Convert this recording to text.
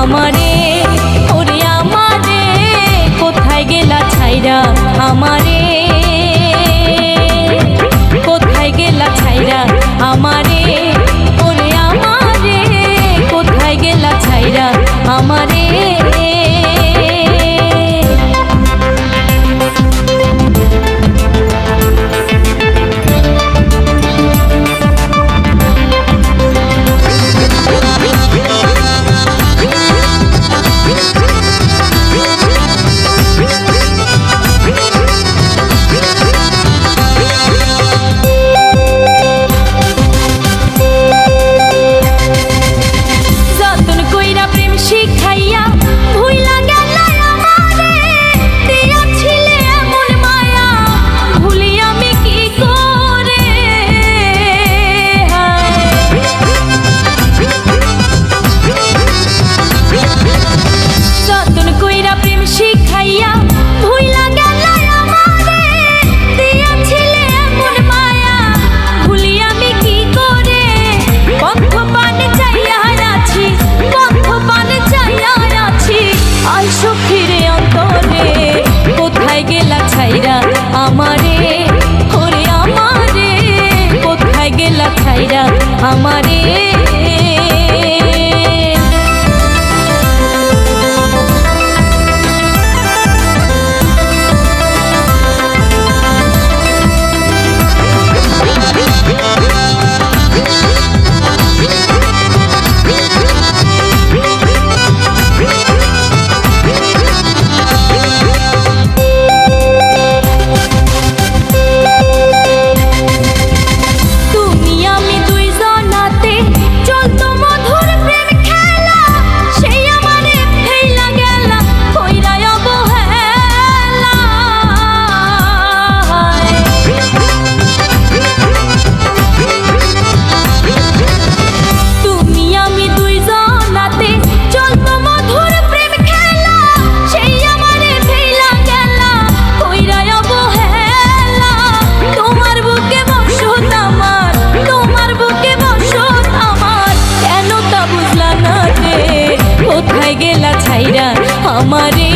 আমারে ওরে আমারে কোথায় গেলা ছাইরা আমারে? ছাইরা আমারে ওরে আমারে কোথায় গেলা ছাইরা আমারে? কোথায় গেলা ছাইরা আমারে?